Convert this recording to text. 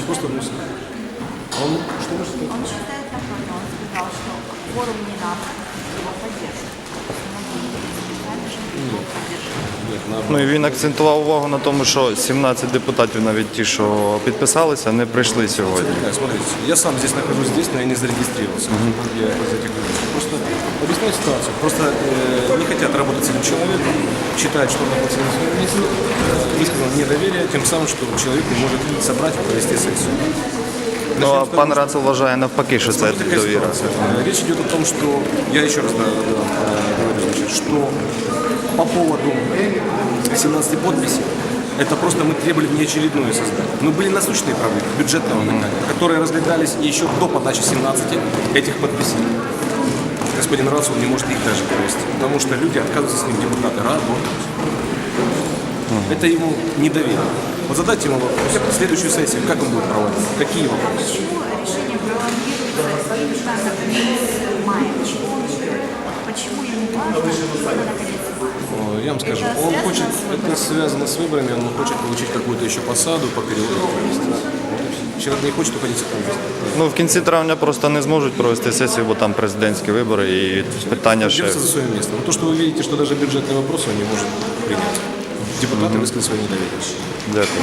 Он просто вносит. Он что может сказать? Он считает так, он сказал, что форум не надо, его. Нет, на Ну і він акцентував увагу на тому, що 17 депутатів, навіть ті, що підписалися, не прийшли сьогодні. Да, смотрите, я сам здесь нахожусь здесь, но я не зарегистрировался. Я из этих людей. Просто объясняю ситуацию. Просто э, не хотят работать с этим человеком, считают, что он находится на своем месте, э, высказал недоверие, тем самым, что человек не может собрать и провести сессию. Ну а пан Рацел вважає навпаки, що це Смотрите, какая довіра. ситуация. Э, Речь идет о том, что я еще раз да, да, э, говорю, значит, что по поводу 17 подписей, это просто мы требовали внеочередную создать. Но были насущные проблемы бюджетного питания, которые разглядались еще до подачи 17 этих подписей. Господин Рацул не может их даже провести, потому что люди отказываются с ним депутаты работать. Это ему недоверие. Вот задайте ему вопрос. Следующую сессию, как он будет проводить? Какие вопросы? Почему решение пролонгируется именно Я вам скажу, Это он связано хочет, с выборами? это связано с выборами, он хочет получить какую-то еще посаду по периоду провести. Вот и всё. Человек не хочет уходить с этого места. Ну в кінці травня просто не зможуть провести сесію, бо там президентські вибори і питання ще. Держится за свое место. Но то, что вы видите, что даже бюджетные вопросы он не может принять. Депутаты высказали свое недоверие. Дякую.